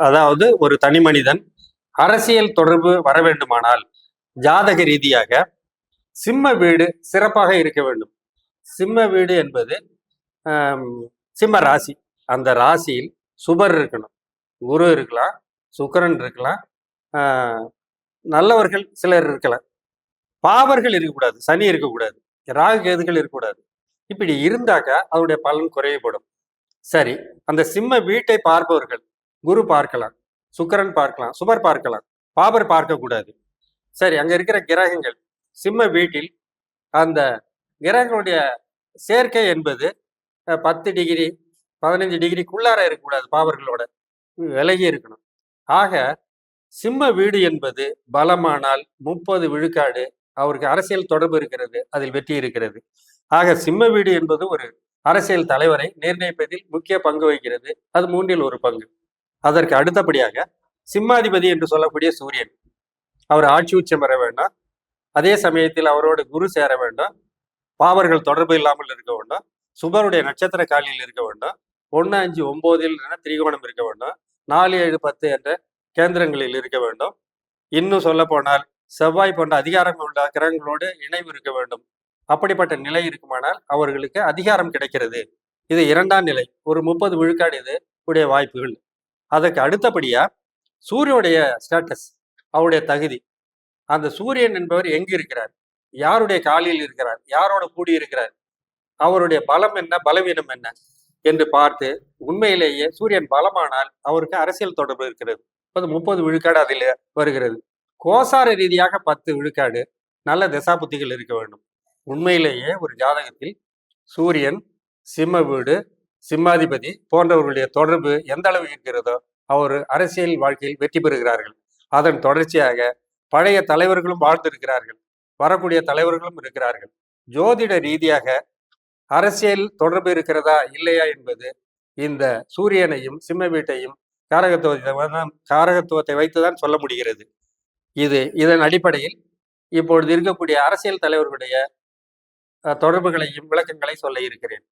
அதாவது ஒரு தனி மனிதன் அரசியல் தொடர்பு வர வேண்டுமானால் ஜாதக ரீதியாக சிம்ம வீடு சிறப்பாக இருக்க வேண்டும். சிம்ம வீடு என்பது சிம்ம ராசி. அந்த ராசியில் சுபர் இருக்கணும். குரு இருக்கலாம் சுக்கரன் இருக்கலாம் ஆஹ், நல்லவர்கள் சிலர் இருக்கலாம். பாவர்கள் இருக்கக்கூடாது சனி இருக்கக்கூடாது ராகு கேதுகள் இருக்கக்கூடாது. இப்படி இருந்தாக்கா அதனுடைய பலன் குறையப்படும். சரி அந்த சிம்ம வீட்டை பார்ப்பவர்கள் குரு பார்க்கலாம் சுக்கரன் பார்க்கலாம் சுபர் பார்க்கலாம் பாபர் பார்க்கக்கூடாது. சரி அங்கே இருக்கிற கிரகங்கள் சிம்ம வீட்டில் அந்த கிரகங்களுடைய சேர்க்கை என்பது பத்து டிகிரி பதினஞ்சு டிகிரிக்குள்ளார இருக்கக்கூடாது பாவர்களோட விலகி இருக்கணும். ஆக சிம்ம வீடு என்பது பலமானால் முப்பது விழுக்காடு அவருக்கு அரசியல் தொடர்பு இருக்கிறது அதில் வெற்றி இருக்கிறது. ஆக சிம்ம வீடு என்பது ஒரு அரசியல் தலைவரை நிர்ணயிப்பதில் முக்கிய பங்கு வகிக்கிறது அது மூன்றில் ஒரு பங்கு. அதற்கு அடுத்தபடியாக சிம்மாதிபதி என்று சொல்லக்கூடிய சூரியன். அவர் ஆட்சி உச்சம் பெற வேண்டாம். அதே சமயத்தில் அவரோட குரு சேர வேண்டும். பாவர்கள் தொடர்பு இல்லாமல் இருக்க வேண்டும். சுபருடைய நட்சத்திர காலியில் இருக்க வேண்டும். ஒன்று அஞ்சு ஒம்போதில் என திரிகோணம் இருக்க வேண்டும். நாலு ஏழு பத்து என்ற கேந்திரங்களில் இருக்க வேண்டும். இன்னும் சொல்ல போனால் செவ்வாய் போன்ற அதிகாரம் உள்ள கிரகங்களோடு இணைவு இருக்க வேண்டும். அப்படிப்பட்ட நிலை இருக்குமானால் அவர்களுக்கு அதிகாரம் கிடைக்கிறது. இது இரண்டாம் நிலை. ஒரு முப்பது விழுக்காடு இது. உடைய வாய்ப்புகள். அதற்கு அடுத்தபடியா சூரியனுடைய ஸ்டேட்டஸ் அவருடைய தகுதி. அந்த சூரியன் என்பவர் எங்கு இருக்கிறார்? யாருடைய காலில் இருக்கிறார்? யாரோட கூடி இருக்கிறார் அவருடைய பலம் என்ன? பலவீனம் என்ன? என்று பார்த்து உண்மையிலேயே சூரியன் பலமானால் அவருக்கு அரசியல் தொடர்பு இருக்கிறது. இப்போது முப்பது விழுக்காடு அதில் வருகிறது. கோசார ரீதியாக பத்து விழுக்காடு நல்ல தசாபுத்திகள் இருக்க வேண்டும். உண்மையிலேயே ஒரு ஜாதகத்தில் சூரியன் சிம்ம வீடு சிம்மாதிபதி போன்றவர்களுடைய தொடர்பு எந்த அளவு இருக்கிறதோ அவர் அரசியல் வாழ்க்கையில் வெற்றி பெறுகிறார்கள். அதன் தொடர்ச்சியாக பழைய தலைவர்களும் வாழ்ந்திருக்கிறார்கள். வரக்கூடிய தலைவர்களும் இருக்கிறார்கள். ஜோதிட ரீதியாக அரசியல் தொடர்பு இருக்கிறதா இல்லையா என்பது இந்த சூரியனையும் சிம்ம வீட்டையும் காரகத்துவத்தை காரகத்துவத்தை வைத்துதான் சொல்ல முடிகிறது. இது இதன் அடிப்படையில் இப்பொழுது இருக்கக்கூடிய அரசியல் தலைவர்களுடைய அஹ், தொடர்புகளையும் விளக்கங்களை சொல்ல இருக்கிறேன்.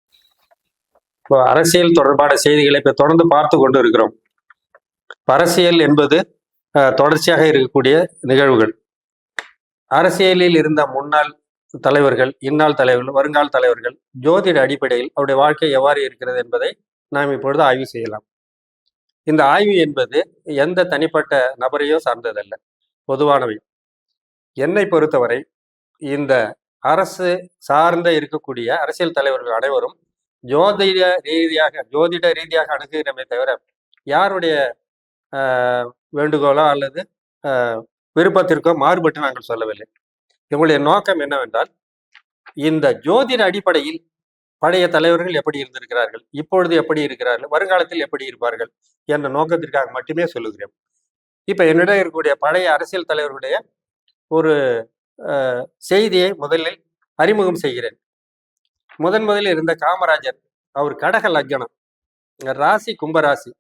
இப்போ அரசியல் தொடர்பான செய்திகளை இப்போ தொடர்ந்து பார்த்து கொண்டு இருக்கிறோம் அரசியல் என்பது தொடர்ச்சியாக இருக்கக்கூடிய நிகழ்வுகள். அரசியலில் இருந்த முன்னாள் தலைவர்கள் இந்நாள் தலைவர்கள் வருங்கால தலைவர்கள் ஜோதிட அடிப்படையில் அவருடைய வாழ்க்கை எவ்வாறு இருக்கிறது என்பதை நாம் இப்பொழுது ஆய்வு செய்யலாம். இந்த ஆய்வு என்பது எந்த தனிப்பட்ட நபரையோ சார்ந்ததல்ல பொதுவானவை. என்னை பொறுத்தவரை இந்த அரசு சார்ந்த இருக்கக்கூடிய அரசியல் தலைவர்கள் அனைவரும் ஜோதிட ரீதியாக ஜோதிட ரீதியாக அணுகுகிறமே தவிர யாருடைய ஆஹ், வேண்டுகோளோ அல்லது ஆஹ், விருப்பத்திற்கோ மாறுபட்டு நாங்கள் சொல்லவில்லை. எங்களுடைய நோக்கம் என்னவென்றால் இந்த ஜோதிட அடிப்படையில் பழைய தலைவர்கள் எப்படி இருந்திருக்கிறார்கள் இப்பொழுது எப்படி இருக்கிறார்கள் வருங்காலத்தில் எப்படி இருப்பார்கள் என்ற நோக்கத்திற்காக மட்டுமே சொல்லுகிறேன். இப்போ என்னிடம் இருக்கக்கூடிய பழைய அரசியல் தலைவர்களுடைய ஒரு செய்தியை முதலில் அறிமுகம் செய்கிறேன். முதன் முதலில் இருந்த காமராஜர் அவர் கடக லக்னம் ராசி கும்பராசி.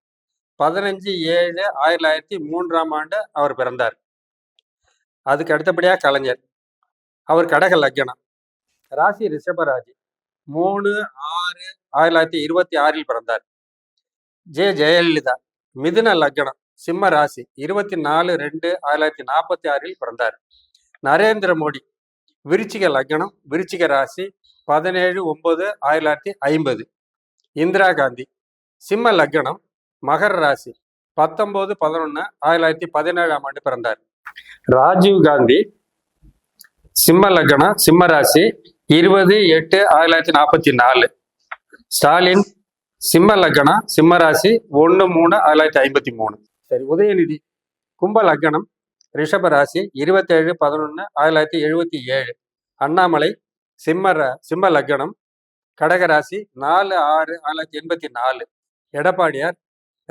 பதினஞ்சு ஏழு ஆயிரத்தி தொள்ளாயிரத்தி மூன்றாம் ஆண்டு அவர் பிறந்தார். அதுக்கு அடுத்தபடியா கலைஞர். அவர் கடக லக்னம் ராசி ரிஷபராஜி மூணு ஆறு ஆயிரத்தி தொள்ளாயிரத்தி இருபத்தி ஆறில் பிறந்தார். ஜே ஜெயலலிதா. மிதுன லக்னம் சிம்ம ராசி. இருபத்தி நாலு ரெண்டு ஆயிரத்தி தொள்ளாயிரத்தி நாற்பத்தி ஆறில் பிறந்தார். நரேந்திர மோடி. விருச்சிக லக்னம் விருச்சிக ராசி. பதினேழு ஒன்பது ஆயிரத்தி தொள்ளாயிரத்தி ஐம்பது. இந்திரா காந்தி சிம்ம லக்னம் மகர ராசி பத்தொம்போது பதினொன்று ஆயிரத்தி தொள்ளாயிரத்தி பதினேழாம் ஆண்டு பிறந்தார். ராஜீவ் காந்தி சிம்ம லக்னம் சிம்ம ராசி இருபது எட்டு ஆயிரத்தி தொள்ளாயிரத்தி நாற்பத்தி நாலு. ஸ்டாலின் சிம்ம லக்னம் சிம்ம ராசி ஒன்று மூணு ஆயிரத்தி தொள்ளாயிரத்தி ஐம்பத்தி மூணு. சரி உதயநிதி கும்ப லக்னம் ரிஷப ராசி இருபத்தேழு பதினொன்று ஆயிரத்தி தொள்ளாயிரத்தி எழுபத்தி ஏழு. அண்ணாமலை சிம்ம ர- சிம்ம லக்னம் கடகராசி நாலு ஆறு ஆயிரத்தி தொள்ளாயிரத்தி எண்பத்தி நாலு. எடப்பாடியார்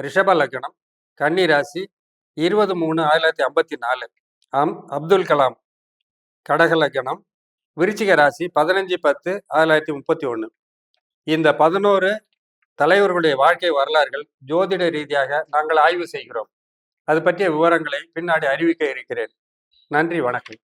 ரிஷப லக்னம் கன்னி ராசி இருபது மூணு ஆயிரத்தி தொள்ளாயிரத்தி ஐம்பத்தி நாலு. அம் அப்துல் கலாம் கடக லக்னம். விருச்சிக ராசி பதினஞ்சு பத்து ஆயிரத்தி தொள்ளாயிரத்தி முப்பத்தி ஒன்று இந்த பதினோரு தலைவர்களுடைய வாழ்க்கை வரலாறுகள் ஜோதிட ரீதியாக நாங்கள் ஆய்வு செய்கிறோம். அது பற்றிய விவரங்களை பின்னாடி அறிவிக்க இருக்கிறேன். நன்றி வணக்கம்.